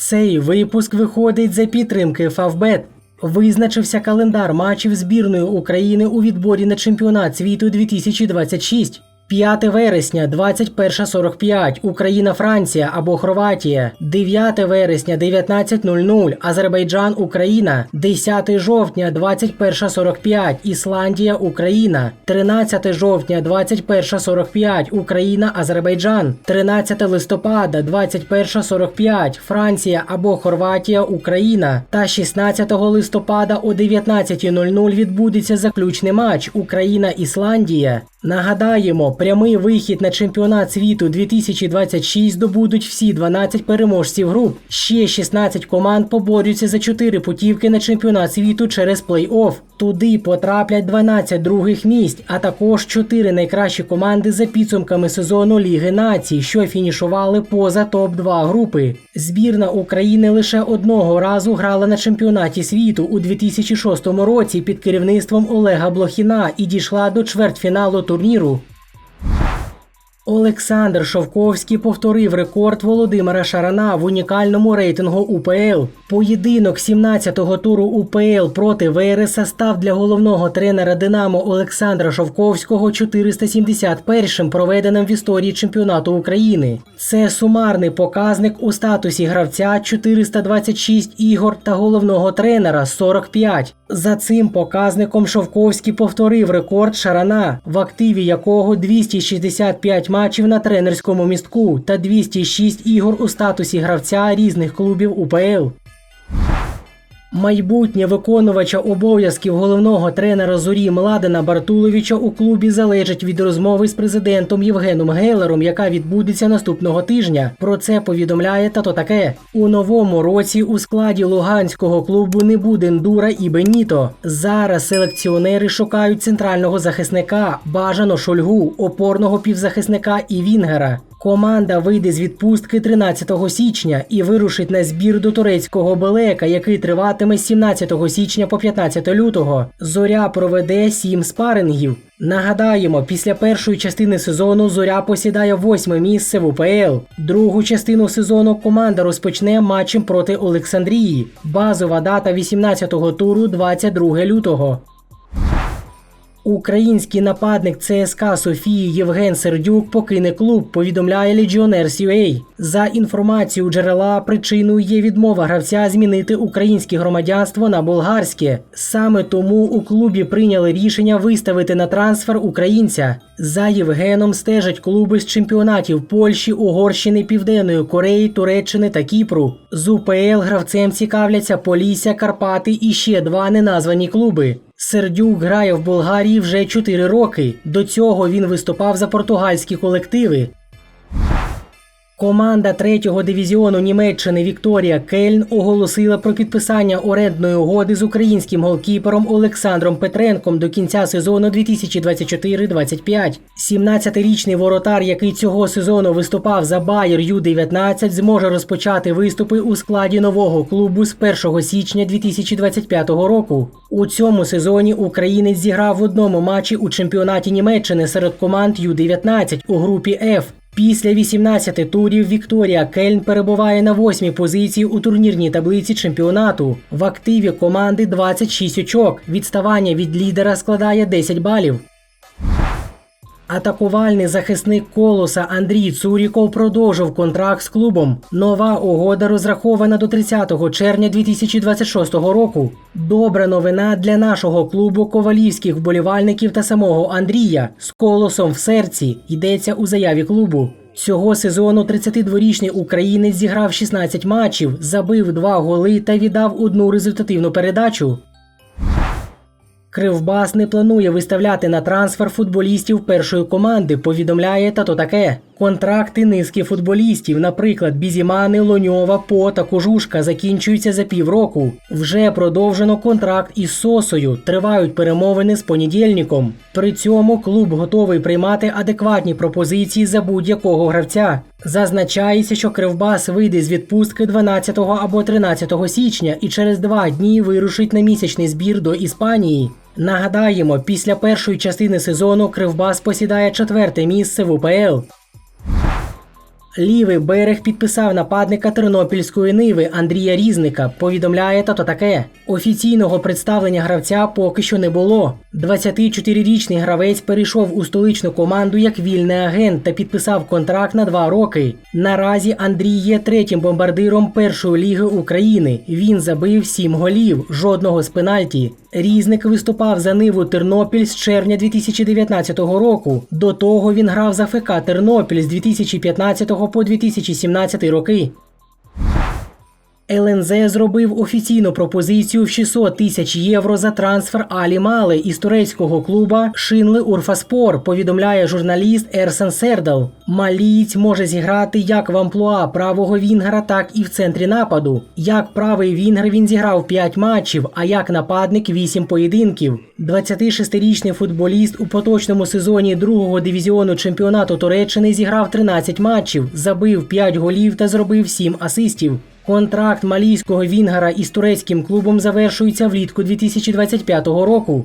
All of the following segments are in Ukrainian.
Цей випуск виходить за підтримки Фавбет. Визначився календар матчів збірної України у відборі на чемпіонат світу 2026. 5 вересня 21.45 Україна Франція або Хорватія. 9 вересня 19.00 Азербайджан Україна. 10 жовтня 21.45 Ісландія Україна. 13 жовтня 21.45 Україна Азербайджан. 13 листопада 21.45 Франція або Хорватія Україна. Та 16 листопада о 19.00 відбудеться заключний матч Україна Ісландія. Нагадаємо, прямий вихід на чемпіонат світу 2026 здобудуть всі 12 переможців груп. Ще 16 команд поборються за 4 путівки на чемпіонат світу через плей-офф. Туди потраплять 12 других місць, а також 4 найкращі команди за підсумками сезону Ліги націй, що фінішували поза топ-2 групи. Збірна України лише одного разу грала на чемпіонаті світу у 2006 році під керівництвом Олега Блохіна і дійшла до чвертьфіналу турніру. Олександр Шовковський повторив рекорд Володимира Шарана в унікальному рейтингу УПЛ. Поєдинок 17-го туру УПЛ проти Вереса став для головного тренера Динамо Олександра Шовковського 471-м проведеним в історії чемпіонату України. Це сумарний показник у статусі гравця 426 ігор та головного тренера 45. За цим показником Шовковський повторив рекорд Шарана, в активі якого 265 матчів на тренерському містку та 206 ігор у статусі гравця різних клубів УПЛ. Майбутнє виконувача обов'язків головного тренера зорі Младена Бартуловича у клубі залежить від розмови з президентом Євгеном Гейлером, яка відбудеться наступного тижня. Про це повідомляє тато таке. У новому році у складі луганського клубу не буде Ндура і Беніто. Зараз селекціонери шукають центрального захисника, бажано шульгу, опорного півзахисника і Вінгера. Команда вийде з відпустки 13 січня і вирушить на збір до турецького Белека, який триватиме з 17 січня по 15 лютого. Зоря проведе сім спарингів. Нагадаємо, після першої частини сезону Зоря посідає восьме місце в УПЛ. Другу частину сезону команда розпочне матчем проти Олександрії. Базова дата 18-го туру 22 лютого. Український нападник ЦСКА Софії Євген Сердюк покине клуб, повідомляє Legionnaires.ua. За інформацією джерела, причиною є відмова гравця змінити українське громадянство на болгарське. Саме тому у клубі прийняли рішення виставити на трансфер українця. За Євгеном стежать клуби з чемпіонатів Польщі, Угорщини, Південної Кореї, Туреччини та Кіпру. З УПЛ гравцем цікавляться Полісся, Карпати і ще два неназвані клуби. Сердюк грає в Болгарії вже 4 роки. До цього він виступав за португальські колективи. Команда третього дивізіону Німеччини Вікторія Кельн оголосила про підписання орендної угоди з українським голкіпером Олександром Петренком до кінця сезону 2024-25. 17-річний воротар, який цього сезону виступав за Байер Ю-19, зможе розпочати виступи у складі нового клубу з 1 січня 2025 року. У цьому сезоні українець зіграв в одному матчі у чемпіонаті Німеччини серед команд Ю-19 у групі F. Після 18 турів Вікторія Кельн перебуває на восьмій позиції у турнірній таблиці чемпіонату. В активі команди 26 очок. Відставання від лідера складає 10 балів. Атакувальний захисник колоса Андрій Цуріков продовжив контракт з клубом. Нова угода розрахована до 30 червня 2026 року. Добра новина для нашого клубу ковалівських вболівальників та самого Андрія з колосом в серці йдеться у заяві клубу. Цього сезону 32-річний українець зіграв 16 матчів, забив 2 голи та віддав одну результативну передачу. Кривбас не планує виставляти на трансфер футболістів першої команди, повідомляє тато таке. Контракти низки футболістів, наприклад, Бізімани, Лоньова, По та Кожушка, закінчуються за півроку. Вже продовжено контракт із Сосою. Тривають перемовини з понедільником. При цьому клуб готовий приймати адекватні пропозиції за будь-якого гравця. Зазначається, що Кривбас вийде з відпустки 12 або 13 січня і через два дні вирушить на місячний збір до Іспанії. Нагадаємо, після першої частини сезону Кривбас посідає четверте місце в УПЛ. Лівий берег підписав нападника Тернопільської ниви Андрія Різника. Повідомляє тато таке. Офіційного представлення гравця поки що не було. 24-річний гравець перейшов у столичну команду як вільний агент та підписав контракт на два роки. Наразі Андрій є третім бомбардиром першої ліги України. Він забив сім голів, жодного з пенальті. Різник виступав за ниву Тернопіль з червня 2019 року. До того він грав за ФК Тернопіль з 2015 по 2017 роки. ЛНЗ зробив офіційну пропозицію в 600 тисяч євро за трансфер Алі Мали із турецького клуба Шинли Урфаспор, повідомляє журналіст Ерсен Сердал. Малієць може зіграти як в амплуа правого вінгера, так і в центрі нападу. Як правий вінгер він зіграв 5 матчів, а як нападник 8 поєдинків. 26-річний футболіст у поточному сезоні другого дивізіону чемпіонату Туреччини зіграв 13 матчів, забив 5 голів та зробив 7 асистів. Контракт малійського вінгера із турецьким клубом завершується влітку 2025 року.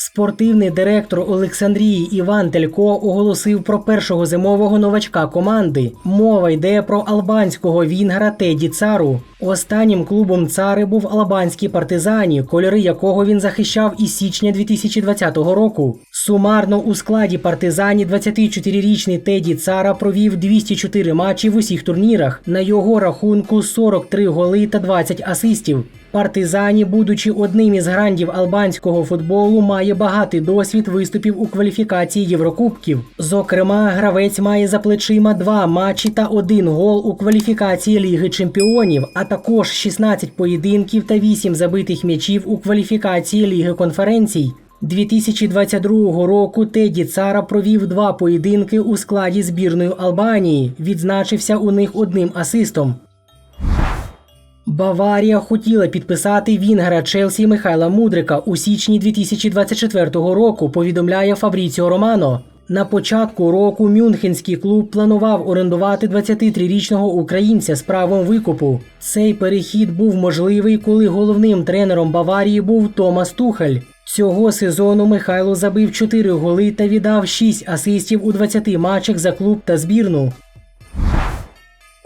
Спортивний директор Олександрії Іван Телько оголосив про першого зимового новачка команди. Мова йде про албанського вінгера Теді Цару. Останнім клубом цари був албанський партизані, кольори якого він захищав із січня 2020 року. Сумарно у складі партизані 24-річний Теді Цара провів 204 матчі в усіх турнірах. На його рахунку 43 голи та 20 асистів. Партизані, будучи одним із грандів албанського футболу, має багатий досвід виступів у кваліфікації Єврокубків. Зокрема, гравець має за плечима два матчі та один гол у кваліфікації Ліги Чемпіонів, а також 16 поєдинків та 8 забитих м'ячів у кваліфікації Ліги конференцій. 2022 року Теді Цара провів два поєдинки у складі збірної Албанії. Відзначився у них одним асистом. Баварія хотіла підписати вінгера Челсі Михайла Мудрика у січні 2024 року, повідомляє Фабріціо Романо. На початку року Мюнхенський клуб планував орендувати 23-річного українця з правом викупу. Цей перехід був можливий, коли головним тренером Баварії був Томас Тухель. Цього сезону Михайло забив 4 голи та віддав 6 асистів у 20 матчах за клуб та збірну.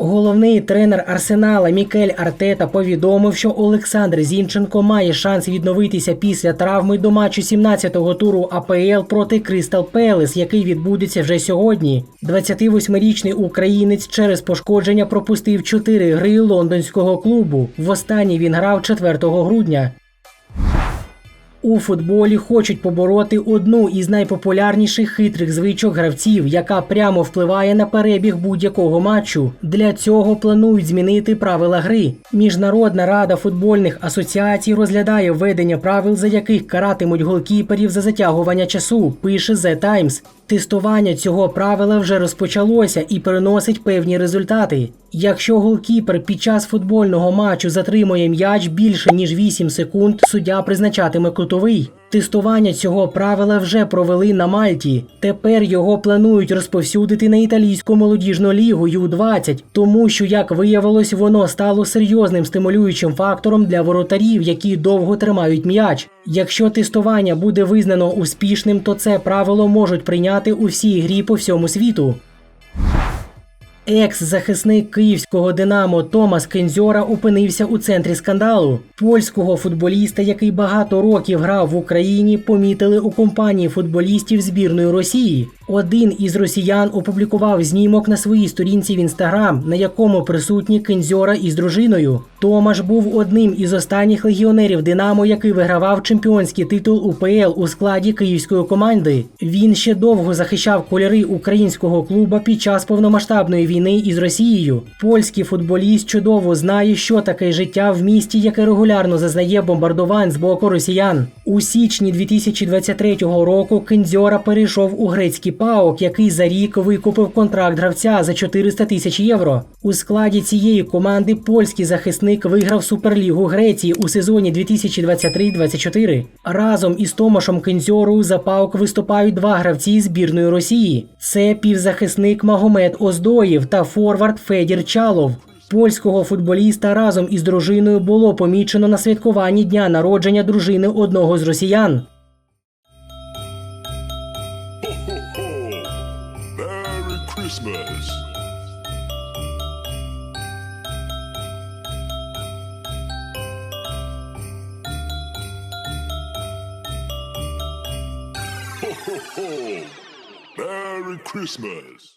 Головний тренер Арсенала Мікель Артета повідомив, що Олександр Зінченко має шанс відновитися після травми до матчу 17-го туру АПЛ проти Кристал Пелес, який відбудеться вже сьогодні. 28-річний українець через пошкодження пропустив 4 гри лондонського клубу. Востаннє він грав 4 грудня. У футболі хочуть побороти одну із найпопулярніших хитрих звичок гравців, яка прямо впливає на перебіг будь-якого матчу. Для цього планують змінити правила гри. Міжнародна рада футбольних асоціацій розглядає введення правил, за яких каратимуть голкіперів за затягування часу. Пише The Times. Тестування цього правила вже розпочалося і приносить певні результати. Якщо голкіпер під час футбольного матчу затримує м'яч більше ніж 8 секунд, суддя призначатиме кутовий. Тестування цього правила вже провели на Мальті. Тепер його планують розповсюдити на італійську молодіжну лігу Ю-20, тому що, як виявилось, воно стало серйозним стимулюючим фактором для воротарів, які довго тримають м'яч. Якщо тестування буде визнано успішним, то це правило можуть прийняти у всій грі по всьому світу. Екс-захисник київського Динамо Томас Кензьора опинився у центрі скандалу. Польського футболіста, який багато років грав в Україні, помітили у компанії футболістів збірної Росії. Один із росіян опублікував знімок на своїй сторінці в інстаграм, на якому присутні Кензьора із дружиною. Томаш був одним із останніх легіонерів Динамо, який вигравав чемпіонський титул УПЛ у складі київської команди. Він ще довго захищав кольори українського клуба під час повномасштабної війни із Росією. Польський футболіст чудово знає, що таке життя в місті, яке регулярно зазнає бомбардувань з боку росіян. У січні 2023 року Кензьора перейшов у грецький ПАОК, який за рік викупив контракт гравця за 400 тисяч євро. У складі цієї команди польський захисник виграв Суперлігу Греції у сезоні 2023-24. Разом із Томашем Кензьорою за ПАОК виступають два гравці збірної Росії. Це півзахисник Магомед Оздоєв та форвард Федір Чалов. Польського футболіста разом із дружиною було помічено на святкуванні дня народження дружини одного з росіян. Merry Christmas. Ho, ho, ho. Merry Christmas.